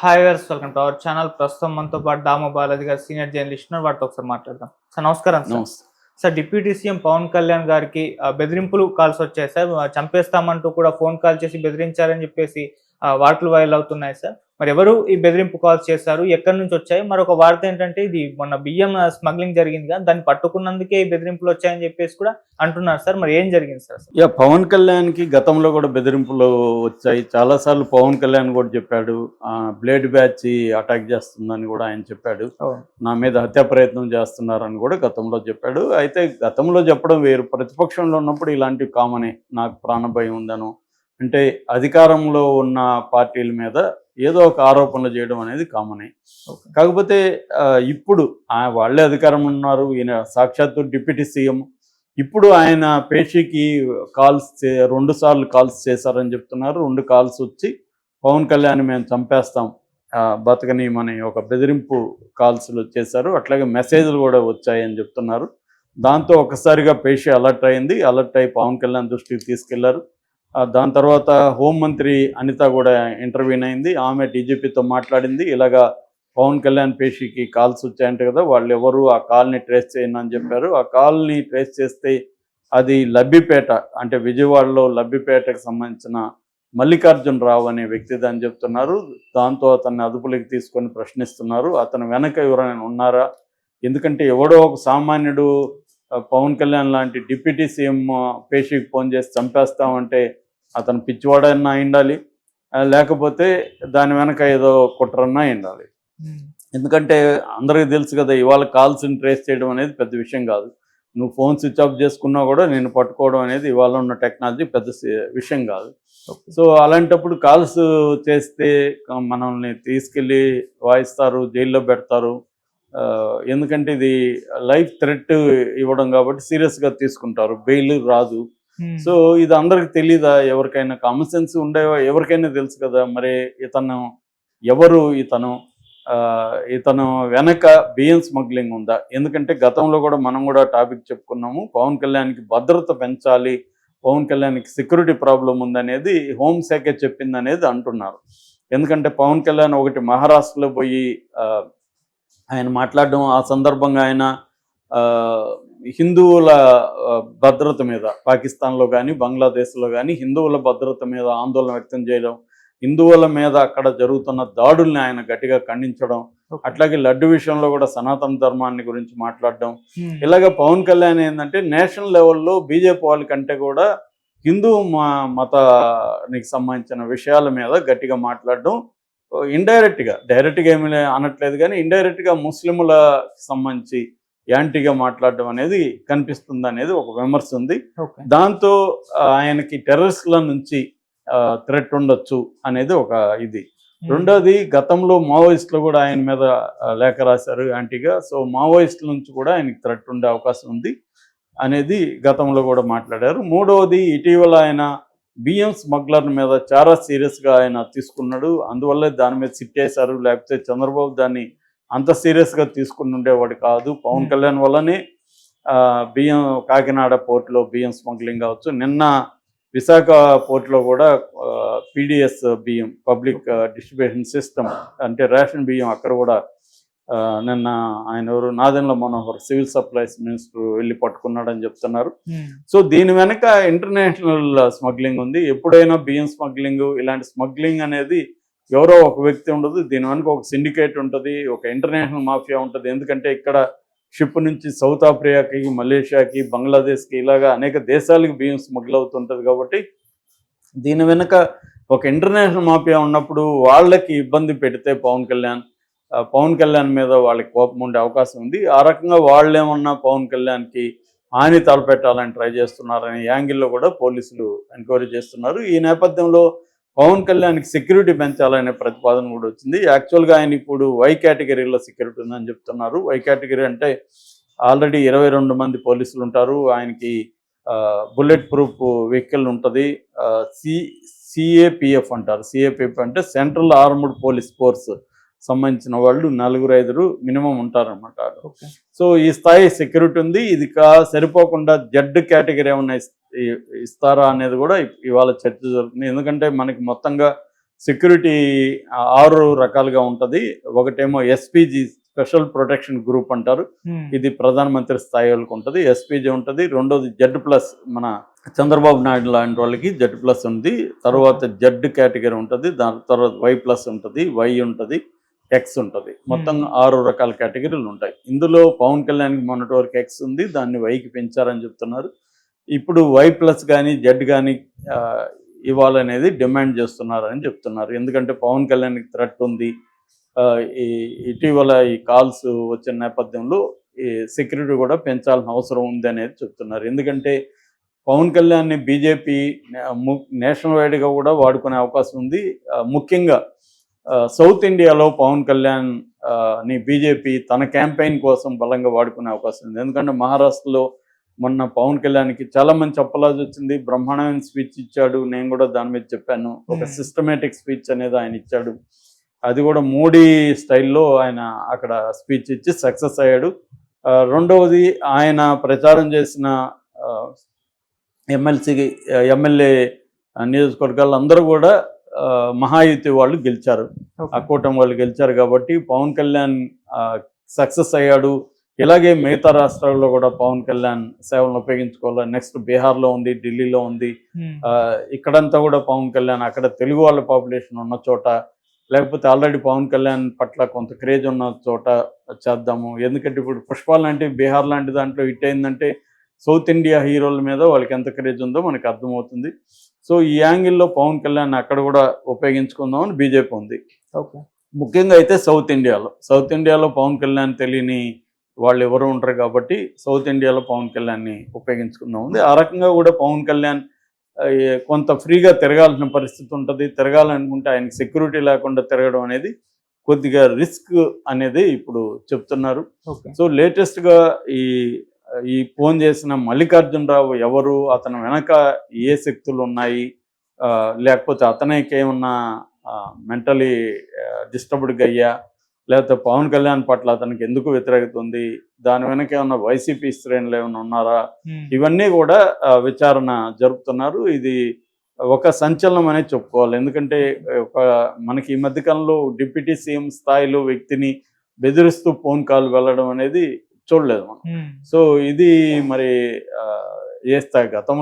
Hi viewers welcome to our channel ప్రస్తుతం మనతో పాటు దామ బాలాజీ గారు సీనియర్ జర్నలిస్ట్ వాటితో ఒకసారి మాట్లాడదాం. సార్ నమస్కారం sir. Deputy CM Pawan Kalyan గారికి బెదిరింపులు కాల్స్ వచ్చాయి సార్. చంపేస్తామంటూ కూడా ఫోన్ కాల్ చేసి బెదిరించారని చెప్పేసి వార్తలు వైరల్ అవుతున్నాయి సార్. మరి ఎవరు ఈ బెదిరింపు కాల్స్ చేశారు? ఎక్కడి నుంచి వచ్చాయి? మరొక వార్త ఏంటంటే ఇది మొన్న బియ్యం స్మగ్లింగ్ జరిగింది కదా దాన్ని పట్టుకున్నందుకే ఈ బెదిరింపులు వచ్చాయని చెప్పేసి కూడా అంటున్నారు సార్. మరి ఏం జరిగింది సార్? యా పవన్ కళ్యాణ్కి గతంలో కూడా బెదిరింపులు వచ్చాయి. చాలాసార్లు పవన్ కళ్యాణ్ కూడా చెప్పాడు ఆ, బ్లేడ్ బ్యాచ్ అటాక్ చేస్తుందని కూడా ఆయన చెప్పాడు. నా మీద హత్యా ప్రయత్నం చేస్తున్నారని కూడా గతంలో చెప్పాడు. అయితే గతంలో చెప్పడం వేరు. ప్రతిపక్షంలో ఉన్నప్పుడు ఇలాంటివి కామనే నాకు ప్రాణభయం ఉందను అంటే అధికారంలో ఉన్న పార్టీల మీద ఏదో ఒక ఆరోపణలు చేయడం అనేది కామనే. కాకపోతే ఇప్పుడు వాళ్ళే అధికారం ఉన్నారు. ఈయన సాక్షాత్తు డిప్యూటీ సీఎం. ఇప్పుడు ఆయన పేషీకి కాల్స్ చే- రెండు సార్లు కాల్స్ చేశారని చెప్తున్నారు. రెండు కాల్స్ వచ్చి పవన్ కళ్యాణ్ మేము చంపేస్తాం బతకనీయమని ఒక బెదిరింపు కాల్స్లు చేశారు. అట్లాగే మెసేజ్లు కూడా వచ్చాయని చెప్తున్నారు. దాంతో ఒకసారిగా పేషీ అలర్ట్ అయింది. అలర్ట్ అయి పవన్ కళ్యాణ్ దృష్టికి తీసుకెళ్ళారు. దాని తర్వాత హోంమంత్రి అనిత కూడా ఇంటర్వ్యూన్ అయింది. ఆమె డీజీపీతో మాట్లాడింది. ఇలాగా పవన్ కళ్యాణ్ పేషీకి కాల్స్ వచ్చాయంట కదా వాళ్ళు ఎవరు ఆ కాల్ని ట్రేస్ చేయను అని చెప్పారు. ఆ కాల్ని ట్రేస్ చేస్తే అది లబ్బిపేట అంటే విజయవాడలో లబ్బిపేటకు సంబంధించిన మల్లికార్జున్ రావు అనే వ్యక్తి అని చెప్తున్నారు. దాంతో అతన్ని అదుపులోకి తీసుకొని ప్రశ్నిస్తున్నారు. అతను వెనక ఎవరైనా ఉన్నారా? ఎందుకంటే ఎవడో ఒక సామాన్యుడు పవన్ కళ్యాణ్ లాంటి డిప్యూటీ సీఎం పేషీకి ఫోన్ చేసి చంపేస్తామంటే అతను పిచ్చివాడన్నా ఉండాలి లేకపోతే దాని వెనక ఏదో కుట్రన్నా ఉండాలి ఎందుకంటే అందరికీ తెలుసు కదా ఇవాళ కాల్స్ని ట్రేస్ చేయడం అనేది పెద్ద విషయం కాదు. నువ్వు ఫోన్ స్విచ్ ఆఫ్ చేసుకున్నా కూడా నేను పట్టుకోవడం అనేది ఇవాళ ఉన్న టెక్నాలజీ పెద్ద విషయం కాదు. సో అలాంటప్పుడు కాల్స్ చేస్తే మనల్ని తీసుకెళ్ళి వాయిస్తారు జైల్లో పెడతారు. ఎందుకంటే ఇది లైఫ్ థ్రెట్ ఇవ్వడం కాబట్టి సీరియస్గా తీసుకుంటారు. బెయిల్ రాదు. Hmm. సో ఇది అందరికి తెలీదా? ఎవరికైనా కామన్ సెన్స్ ఉండే ఎవరికైనా తెలుసు కదా? మరి ఇతను ఎవరు? ఇతను ఆ, ఇతను వెనక బియ్యం స్మగ్లింగ్ ఉందా? ఎందుకంటే గతంలో కూడా మనం కూడా టాపిక్ చెప్పుకున్నాము పవన్ కళ్యాణ్కి భద్రత పెంచాలి పవన్ కళ్యాణ్కి సెక్యూరిటీ ప్రాబ్లం ఉందనేది హోంశాఖ చెప్పింది అనేది అంటున్నారు. ఎందుకంటే పవన్ కళ్యాణ్ ఒకటి మహారాష్ట్రలో పోయి ఆ, ఆయన మాట్లాడడం ఆ సందర్భంగా ఆయన హిందువుల భద్రత మీద పాకిస్తాన్లో కానీ బంగ్లాదేశ్లో కానీ హిందువుల భద్రత మీద ఆందోళన వ్యక్తం చేయడం హిందువుల మీద అక్కడ జరుగుతున్న దాడుల్ని ఆయన గట్టిగా ఖండించడం. అట్లాగే లడ్డు విషయంలో కూడా సనాతన ధర్మాన్ని గురించి మాట్లాడడం. ఇలాగ పవన్ కళ్యాణ్ ఏంటంటే నేషనల్ లెవెల్లో బీజేపీ వాళ్ళ కంటే కూడా హిందూ మా- మతానికి సంబంధించిన విషయాల మీద గట్టిగా మాట్లాడడం ఇండైరెక్ట్గా డైరెక్ట్గా ఏమీ అనట్లేదు కానీ ఇండైరెక్ట్గా ముస్లింల సంబంధించి యాంటీగా మాట్లాడడం అనేది కనిపిస్తుంది అనేది ఒక విమర్శ ఉంది. దాంతో ఆయనకి టెర్రరిస్ట్ల నుంచి థ్రెట్ ఉండొచ్చు అనేది ఒక ఇది Hmm. రెండోది గతంలో మావోయిస్టులు కూడా ఆయన మీద లేఖ రాశారు యాంటీగా సో మావోయిస్టుల నుంచి కూడా ఆయనకి థ్రెట్ ఉండే అవకాశం ఉంది అనేది గతంలో కూడా మాట్లాడారు మూడవది ఇటీవల ఆయన బియ్యం స్మగ్లర్ మీద చాలా సీరియస్గా ఆయన తీసుకున్నాడు. అందువల్ల దాని మీద సిట్టేశారు. లేకపోతే చంద్రబాబు దాన్ని అంత సీరియస్గా తీసుకుని ఉండేవాడు కాదు. పవన్. కళ్యాణ్ వల్లనే బియ్యం కాకినాడ పోర్టులో బియ్యం స్మగ్లింగ్ కావచ్చు. నిన్న విశాఖ పోర్టులో కూడా పీడిఎస్ బియ్యం పబ్లిక్ డిస్ట్రిబ్యూషన్ సిస్టమ్ అంటే రేషన్ బియ్యం అక్కడ కూడా నిన్న ఆయన ఎవరు? Nadendla Manohar civil supplies minister వెళ్ళి పట్టుకున్నాడని చెప్తున్నారు. Hmm. సో దీని వెనక ఇంటర్నేషనల్ స్మగ్లింగ్ ఉంది. ఎప్పుడైనా బియ్యం స్మగ్లింగ్ ఇలాంటి స్మగ్లింగ్ అనేది ఎవరో ఒక వ్యక్తి ఉండదు. దీని వెనక ఒక సిండికేట్ ఉంటుంది ఒక ఇంటర్నేషనల్ మాఫియా ఉంటుంది. ఎందుకంటే ఇక్కడ షిప్ నుంచి సౌత్ ఆఫ్రికాకి మలేషియాకి బంగ్లాదేశ్కి ఇలాగా అనేక దేశాలకు బియ్యం స్మగ్ల్ అవుతుంటుంది కాబట్టి దీని వెనుక ఒక ఇంటర్నేషనల్ మాఫియా ఉన్నప్పుడు వాళ్ళకి ఇబ్బంది పెడితే పవన్ కళ్యాణ్ పవన్ కళ్యాణ్ మీద వాళ్ళకి కోపం ఉండే అవకాశం ఉంది. ఆ రకంగా వాళ్ళు ఏమన్నా పవన్ కళ్యాణ్కి హాని తలపెట్టాలని ట్రై చేస్తున్నారనే యాంగిల్లో కూడా పోలీసులు ఎంక్వైరీ చేస్తున్నారు. ఈ నేపథ్యంలో పవన్ కళ్యాణ్కి సెక్యూరిటీ పెంచాలనే ప్రతిపాదన కూడా వచ్చింది. యాక్చువల్గా ఆయన ఇప్పుడు వై కేటగిరీలో సెక్యూరిటీ ఉందని చెప్తున్నారు. వై కేటగిరీ అంటే ఆల్రెడీ ఇరవై రెండు మంది పోలీసులు ఉంటారు. ఆయనకి బుల్లెట్ ప్రూఫ్ వెహికల్ ఉంటుంది. సి సిఏపిఎఫ్ అంటారు. సిఏపిఎఫ్ అంటే సెంట్రల్ ఆర్మ్డ్ పోలీస్ ఫోర్స్ సంబంధించిన వాళ్ళు నలుగురు ఐదుగురు మినిమం ఉంటారన్నమాట Okay. సో ఈ స్థాయి సెక్యూరిటీ ఉంది. ఇది కా సరిపోకుండా జడ్ కేటగిరీ ఇ- ఇస్తారా అనేది కూడా ఇవాళ చర్చ జరుగుతుంది. ఎందుకంటే మనకి మొత్తంగా సెక్యూరిటీ ఆరు రకాలుగా ఉంటుంది. ఒకటేమో ఎస్పీజీ స్పెషల్ ప్రొటెక్షన్ గ్రూప్ అంటారు. ఇది ప్రధానమంత్రి స్థాయి వాళ్ళకి ఉంటుంది. ఎస్పీజీ ఉంటుంది. రెండోది జెడ్ ప్లస్ మన చంద్రబాబు నాయుడు లాంటి వాళ్ళకి జెడ్ ప్లస్ ఉంది. తర్వాత జెడ్ కేటగిరీ ఉంటుంది. దాని తర్వాత వై ప్లస్ ఉంటుంది. వై ఉంటుంది. ఎక్స్ ఉంటుంది. మొత్తం ఆరు రకాల కేటగిరీలు ఉంటాయి. ఇందులో పవన్ కళ్యాణ్కి మొన్నటి వరకు ఎక్స్ ఉంది. దాన్ని వైకి పెంచారని చెప్తున్నారు. ఇప్పుడు వై ప్లస్ కానీ జెడ్ కానీ ఇవ్వాలనేది డిమాండ్ చేస్తున్నారని చెప్తున్నారు. ఎందుకంటే పవన్ కళ్యాణ్కి థ్రెట్ ఉంది. ఇటీవల ఈ కాల్స్ వచ్చిన నేపథ్యంలో ఈ సెక్యూరిటీ కూడా పెంచాల్సిన అవసరం ఉంది అనేది చెప్తున్నారు. ఎందుకంటే పవన్ కళ్యాణ్ని బీజేపీ నేషనల్ వైడ్గా కూడా వాడుకునే అవకాశం ఉంది. ముఖ్యంగా సౌత్ ఇండియాలో పవన్ కళ్యాణ్ని బీజేపీ తన క్యాంపెయిన్ కోసం బలంగా వాడుకునే అవకాశం ఉంది. ఎందుకంటే మహారాష్ట్రలో మొన్న పవన్ కళ్యాణ్కి చాలా మంచి అప్పలాజ్ వచ్చింది. బ్రహ్మాండమైన స్పీచ్ ఇచ్చాడు. నేను కూడా దాని మీద చెప్పాను. ఒక. సిస్టమేటిక్ స్పీచ్ అనేది ఆయన ఇచ్చాడు. అది కూడా మోడీ స్టైల్లో ఆయన అక్కడ స్పీచ్ ఇచ్చి సక్సెస్ అయ్యాడు. రెండవది ఆయన ప్రచారం చేసిన ఎమ్మెల్సీ ఎమ్మెల్యే నియోజకవర్గాలు అందరూ కూడా మహాయుతి వాళ్ళు గెలిచారు. ఆ కూటమి వాళ్ళు గెలిచారు కాబట్టి పవన్ కళ్యాణ్ సక్సెస్ అయ్యాడు. ఇలాగే మిగతా రాష్ట్రాల్లో కూడా పవన్ కళ్యాణ్ సేవలను ఉపయోగించుకోవాలి? నెక్స్ట్ బీహార్లో ఉంది ఢిల్లీలో ఉంది. ఇక్కడంతా కూడా పవన్ కళ్యాణ్ అక్కడ తెలుగు వాళ్ళ పాపులేషన్ ఉన్న చోట లేకపోతే ఆల్రెడీ పవన్ కళ్యాణ్ పట్ల కొంత క్రేజ్ ఉన్న చోట చేద్దాము. ఎందుకంటే ఇప్పుడు పుష్ప లాంటి బీహార్ లాంటి దాంట్లో హిట్ అయిందంటే సౌత్ ఇండియా హీరోల మీద వాళ్ళకి ఎంత క్రేజ్ ఉందో మనకి అర్థమవుతుంది. సో ఈ యాంగిల్లో పవన్ కళ్యాణ్ అక్కడ కూడా ఉపయోగించుకుందామని బీజేపీ ఉంది. ఓకే. ముఖ్యంగా అయితే సౌత్ ఇండియాలో. సౌత్ ఇండియాలో పవన్ కళ్యాణ్ తెలియని వాళ్ళు ఎవరు ఉంటారు కాబట్టి సౌత్ ఇండియాలో పవన్ కళ్యాణ్ని ఉపయోగించుకుందాం ఉంది. ఆ రకంగా కూడా పవన్ కళ్యాణ్ కొంత ఫ్రీగా తిరగాల్సిన పరిస్థితి ఉంటుంది. తిరగాలనుకుంటే ఆయనకి సెక్యూరిటీ లేకుండా తిరగడం అనేది కొద్దిగా రిస్క్ అనేది ఇప్పుడు చెప్తున్నారు. సో లేటెస్ట్గా ఈ ఈ ఫోన్ చేసిన మల్లికార్జునరావు ఎవరు? అతని వెనక ఏ శక్తులు ఉన్నాయి? లేకపోతే అతనికి ఏమన్నా మెంటలీ డిస్టర్బ్డ్గా అయ్యా? లేకపోతే పవన్ కళ్యాణ్ పట్ల అతనికి ఎందుకు వ్యతిరేకత ఉంది? దాని వెనక ఏమన్నా వైసీపీ శ్రేణులు ఏమైనా ఉన్నారా? ఇవన్నీ కూడా విచారణ జరుపుతున్నారు. ఇది ఒక సంచలనం అనేది చెప్పుకోవాలి. ఎందుకంటే ఒక మనకి ఈ మధ్యకాలంలో డిప్యూటీ సీఎం స్థాయిలో వ్యక్తిని బెదిరిస్తూ ఫోన్ కాల్ వెళ్ళడం అనేది చూడలేదు మనం. సో ఇది మరి ఏ స్థాయి గతంలో